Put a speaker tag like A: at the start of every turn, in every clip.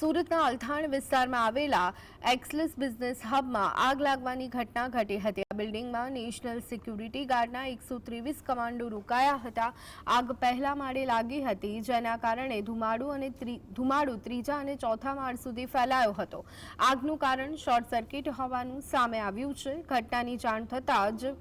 A: સુરતના અલથાણ વિસ્તારમાં આવેલા એક્સલેસ બિઝનેસ હબમાં આગ લાગવાની ઘટના ઘટી હતી. આ બિલ્ડિંગમાં નેશનલ સિક્યુરિટી ગાર્ડના એકસો ત્રેવીસ કમાન્ડો રોકાયા હતા. આગ પહેલા માળે લાગી હતી, જેના કારણે ધુમાડો અને ધુમાડો ત્રીજા અને ચોથા માળ સુધી ફેલાયો હતો. આગનું કારણ શોર્ટ સર્કિટ હોવાનું સામે આવ્યું છે. ઘટનાની જાણ થતાં જ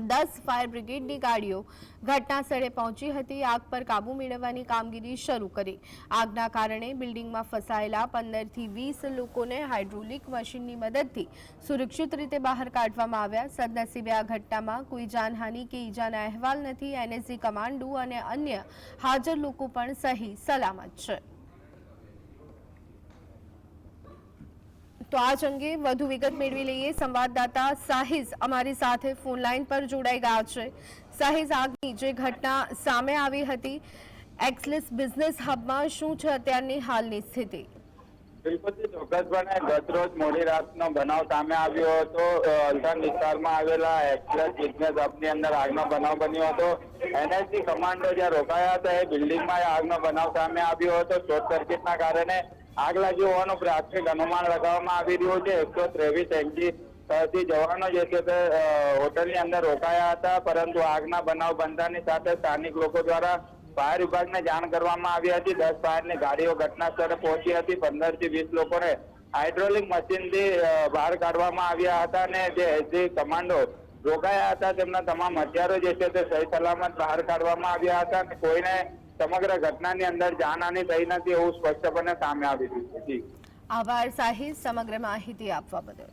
A: દસ ફાયર બ્રિગેડની ગાડીઓ ઘટના સ્થળે પહોંચી હતી, આગ પર કાબુ મેળવવાની કામગીરી શરૂ કરી. આગના કારણે બિલ્ડિંગમાં ફસાયેલા પંદરથી વીસ લોકોને હાઇડ્રોલિક મશીનની મદદથી સુરક્ષિત રીતે બહાર કાઢવામાં આવ્યા. સદનસીબે આ ઘટનામાં કોઈ જાનહાનિ કે ઈજાના અહેવાલ નથી. એનએસજી કમાન્ડો અને અન્ય હાજર લોકો પણ સહી સલામત છે. તો આજ અંગે વધુ વિગત મેળવી લઈએ. સંવાદદાતા સાહિઝ અમારી સાથે ફોન લાઈન પર જોડાઈ ગયા છે. સાહિઝ આગની જે ઘટના સામે આવી હતી એક્સલેસ બિઝનેસ હબમાં શું છે અત્યારની હાલની સ્થિતિ?
B: ચોક્કસપણે ગતરોજ મોડી રાતનો બનાવ સામે આવ્યો હતો. અ, અલથાણ વિસ્તારમાં આવેલા એક્સપ્રેસ બિઝનેસ હબની અંદર આગનો બનાવ બન્યો હતો. એનએસસી કમાન્ડો જ્યાં રોકાયા હતા એ બિલ્ડિંગમાં આગનો બનાવ સામે આવ્યો હતો. શોર્ટ સર્કિટના કારણે આગ લાગી હોવાનું પ્રાથમિક અનુમાન લગાવવામાં આવી રહ્યું છે, એકસો ત્રેવીસ એમજી થી જવાનો જે છે તે હોટલની અંદર રોકાયા હતા, પરંતુ આગના બનાવ બનતાની સાથે સ્થાનિક લોકો દ્વારા ફાયર વિભાગને જાણ કરવામાં આવી હતી. દસ ફાયરની ગાડીઓ ઘટના સ્થળે પહોંચી હતી. પંદરથી વીસ લોકોને હાઇડ્રોલિક મશીનથી બહાર કાઢવામાં આવ્યા હતા અને જે એસજી કમાન્ડો રોકાયા હતા. તેમના તમામ હથિયારો જે છે તે સહી સલામત બહાર કાઢવામાં આવ્યા હતા. અને કોઈને સમગ્ર ઘટનાની અંદર જાનહાની થઈ નથી એવું સ્પષ્ટપણે સામે આવી રહ્યું છે.
A: આભાર સાહિદ સમગ્ર માહિતી આપવા બદલ.